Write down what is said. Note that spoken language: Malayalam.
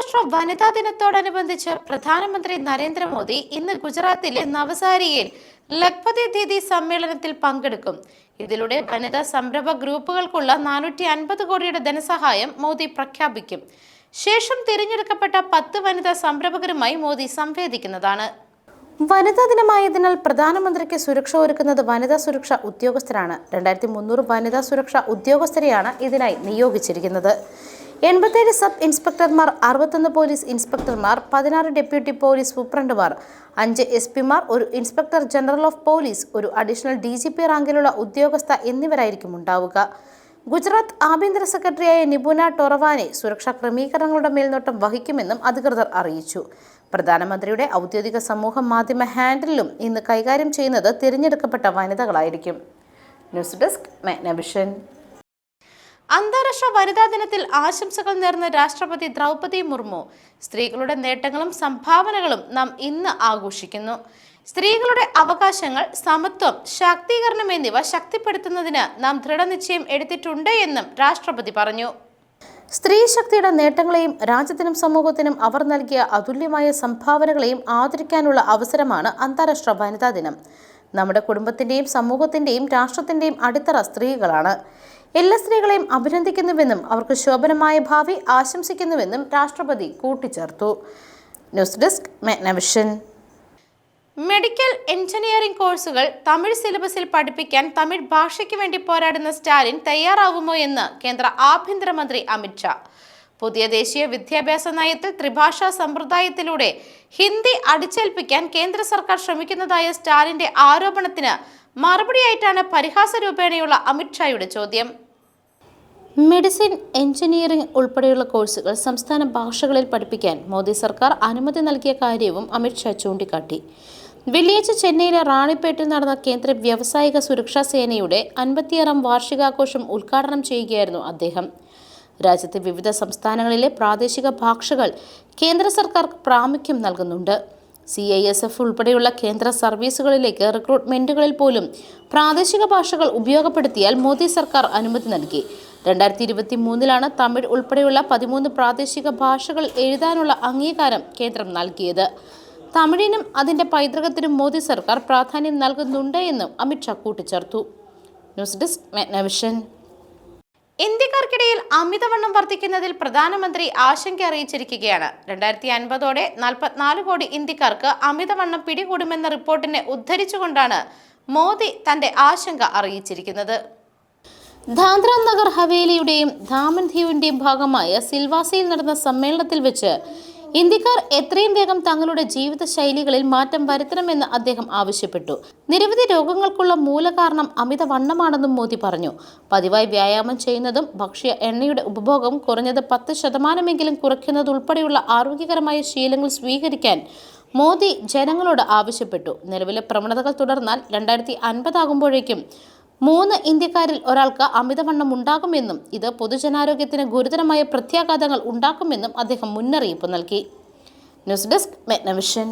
അന്താരാഷ്ട്ര വനിതാ ദിനത്തോടനുബന്ധിച്ച് പ്രധാനമന്ത്രി നരേന്ദ്രമോദി ഇന്ന് ഗുജറാത്തിലെ നവസാരിയിൽ ലഖ്പതി ദീദി സമ്മേളനത്തിൽ പങ്കെടുക്കും. ഇതിലൂടെ വനിതാ സംരംഭ ഗ്രൂപ്പുകൾക്കുള്ള നാനൂറ്റി അൻപത് കോടിയുടെ ധനസഹായം മോദി പ്രഖ്യാപിക്കും. ശേഷം തിരഞ്ഞെടുക്കപ്പെട്ട പത്ത് വനിതാ സംരംഭകരുമായി മോദി സംവേദിക്കുന്നതാണ്. വനിതാ ദിനമായതിനാൽ പ്രധാനമന്ത്രിക്ക് സുരക്ഷ ഒരുക്കുന്നത് വനിതാ സുരക്ഷ ഉദ്യോഗസ്ഥരാണ്. രണ്ടായിരത്തി മുന്നൂറ് വനിതാ സുരക്ഷ ഉദ്യോഗസ്ഥരെയാണ് ഇതിനായി നിയോഗിച്ചിരിക്കുന്നത്. എൺപത്തേഴ് സബ് ഇൻസ്പെക്ടർമാർ അറുപത്തൊന്ന് പോലീസ് ഇൻസ്പെക്ടർമാർ പതിനാറ് ഡെപ്യൂട്ടി പോലീസ് സൂപ്രണ്ടുമാർ അഞ്ച് എസ് പിമാർ ഒരു ഇൻസ്പെക്ടർ ജനറൽ ഓഫ് പോലീസ് ഒരു അഡീഷണൽ ഡി ജി പി റാങ്കിലുള്ള ഉദ്യോഗസ്ഥ എന്നിവരായിരിക്കും ഉണ്ടാവുക. ഗുജറാത്ത് ആഭ്യന്തര സെക്രട്ടറിയായ നിപുന ടൊറവാനെ സുരക്ഷാ ക്രമീകരണങ്ങളുടെ മേൽനോട്ടം വഹിക്കുമെന്നും അധികൃതർ അറിയിച്ചു. പ്രധാനമന്ത്രിയുടെ ഔദ്യോഗിക സമൂഹ മാധ്യമ ഹാൻഡിലും ഇന്ന് കൈകാര്യം ചെയ്യുന്നത് തിരഞ്ഞെടുക്കപ്പെട്ട വനിതകളായിരിക്കും. News desk മെഗ്നവിഷൻ. അന്താരാഷ്ട്ര വനിതാ ദിനത്തിൽ ആശംസകൾ നേർന്ന രാഷ്ട്രപതി ദ്രൗപദി മുർമു. സ്ത്രീകളുടെ നേട്ടങ്ങളും സംഭാവനകളും നാം ഇന്ന് ആഘോഷിക്കുന്നു. സ്ത്രീകളുടെ അവകാശങ്ങൾ സമത്വം ശാക്തീകരണം എന്നിവ ശക്തിപ്പെടുത്തുന്നതിന് നാം ദൃഢനിശ്ചയം എടുത്തിട്ടുണ്ട് എന്നും രാഷ്ട്രപതി പറഞ്ഞു. സ്ത്രീ ശക്തിയുടെ നേട്ടങ്ങളെയും രാജ്യത്തിനും സമൂഹത്തിനും അവർ നൽകിയ അതുല്യമായ സംഭാവനകളെയും ആദരിക്കാനുള്ള അവസരമാണ് അന്താരാഷ്ട്ര വനിതാ ദിനം. നമ്മുടെ കുടുംബത്തിന്റെയും സമൂഹത്തിന്റെയും രാഷ്ട്രത്തിന്റെയും അടിത്തറ സ്ത്രീകളാണ്. എല്ലാ സ്ത്രീകളെയും അഭിനന്ദിക്കുന്നുവെന്നും അവർക്ക് ശോഭനമായ ഭാവി ആശംസിക്കുന്നുവെന്നും രാഷ്ട്രപതി കൂട്ടിച്ചേർത്തു. ന്യൂസ് ഡെസ്ക് മെഗ്നവിഷൻ മെഡിക്കൽ എഞ്ചിനീയറിംഗ് കോഴ്സുകൾ തമിഴ് സിലബസിൽ പഠിപ്പിക്കാൻ തമിഴ് ഭാഷയ്ക്ക് വേണ്ടി പോരാടുന്ന സ്റ്റാലിൻ തയ്യാറാവുമോ എന്ന് കേന്ദ്ര ആഭ്യന്തരമന്ത്രി അമിത്ഷാ പുതിയ ദേശീയ വിദ്യാഭ്യാസ നയത്തിൽ ത്രിഭാഷാ സമ്പ്രദായത്തിലൂടെ ഹിന്ദി അടിച്ചേൽപ്പിക്കാൻ കേന്ദ്ര സർക്കാർ ശ്രമിക്കുന്നതായ സ്റ്റാലിന്റെ ആരോപണത്തിന് മറുപടിയായിട്ടാണ് പരിഹാസ രൂപേണയുള്ള അമിത്ഷായുടെ ചോദ്യം. മെഡിസിൻ എഞ്ചിനീയറിംഗ് ഉൾപ്പെടെയുള്ള കോഴ്സുകൾ സംസ്ഥാന ഭാഷകളിൽ പഠിപ്പിക്കാൻ മോദി സർക്കാർ അനുമതി നൽകിയ കാര്യവും അമിത്ഷാ ചൂണ്ടിക്കാട്ടി. വെള്ളിയാഴ്ച ചെന്നൈയിലെ റാണിപ്പേട്ടിൽ നടന്ന കേന്ദ്ര വ്യാവസായിക സുരക്ഷാ സേനയുടെ അൻപത്തിയാറാം വാർഷികാഘോഷം ഉദ്ഘാടനം ചെയ്യുകയായിരുന്നു അദ്ദേഹം. രാജ്യത്തെ വിവിധ സംസ്ഥാനങ്ങളിലെ പ്രാദേശിക ഭാഷകൾ കേന്ദ്ര സർക്കാർ പ്രാമുഖ്യം നൽകുന്നുണ്ട്. സി ഐ എസ് എഫ് ഉൾപ്പെടെയുള്ള കേന്ദ്ര സർവീസുകളിലേക്ക് റിക്രൂട്ട്മെന്റുകളിൽ പോലും പ്രാദേശിക ഭാഷകൾ ഉപയോഗപ്പെടുത്തിയാൽ മോദി സർക്കാർ അനുമതി നൽകി. രണ്ടായിരത്തി ഇരുപത്തി മൂന്നിലാണ് തമിഴ് ഉൾപ്പെടെയുള്ള പതിമൂന്ന് പ്രാദേശിക ഭാഷകൾ എഴുതാനുള്ള അംഗീകാരം കേന്ദ്രം നൽകിയത്. തമിഴിനും അതിന്റെ പൈതൃകത്തിനും മോദി സർക്കാർ പ്രാധാന്യം നൽകുന്നുണ്ട് എന്നും അമിത്ഷാ കൂട്ടിച്ചേർത്തു. News desk മെഗ്നവിഷൻ. ഇന്ത്യക്കാർക്കിടയിൽ അമിതവണ്ണം വർദ്ധിക്കുന്നതിൽ പ്രധാനമന്ത്രി ആശങ്ക അറിയിച്ചിരിക്കുകയാണ്. രണ്ടായിരത്തി അൻപതോടെ നാൽപ്പത്തിനാല് കോടി ഇന്ത്യക്കാർക്ക് അമിതവണ്ണം പിടികൂടുമെന്ന റിപ്പോർട്ടിനെ ഉദ്ധരിച്ചുകൊണ്ടാണ് മോദി തന്റെ ആശങ്ക അറിയിച്ചിരിക്കുന്നത്. ധാന്ദ്ര നഗർ ഹവേലിയുടെയും ധാമൻ ദ്വീപിന്റെയും ഭാഗമായ സിൽവാസയിൽ നടന്ന സമ്മേളനത്തിൽ വെച്ച് ഇന്ത്യക്കാർ എത്രയും വേഗം തങ്ങളുടെ ജീവിത ശൈലികളിൽ മാറ്റം വരുത്തണമെന്ന് അദ്ദേഹം ആവശ്യപ്പെട്ടു. നിരവധി രോഗങ്ങൾക്കുള്ള മൂലകാരണം അമിതവണ്ണമാണെന്നും മോദി പറഞ്ഞു. പതിവായി വ്യായാമം ചെയ്യുന്നതും ഭക്ഷ്യ എണ്ണയുടെ ഉപഭോഗം കുറഞ്ഞത് പത്ത് ശതമാനമെങ്കിലും കുറയ്ക്കുന്നതുൾപ്പെടെയുള്ള ആരോഗ്യകരമായ ശീലങ്ങൾ സ്വീകരിക്കാൻ മോദി ജനങ്ങളോട് ആവശ്യപ്പെട്ടു. നിലവിലെ പ്രവണതകൾ തുടർന്നാൽ രണ്ടായിരത്തി അൻപതാകുമ്പോഴേക്കും മൂന്ന് ഇന്ത്യക്കാരിൽ ഒരാൾക്ക് അമിതവണ്ണം ഉണ്ടാകുമെന്നും ഇത് പൊതുജനാരോഗ്യത്തിന് ഗുരുതരമായ പ്രത്യാഘാതങ്ങൾ ഉണ്ടാക്കുമെന്നും അദ്ദേഹം മുന്നറിയിപ്പ് നൽകി. News desk മെഗ്നവിഷൻ.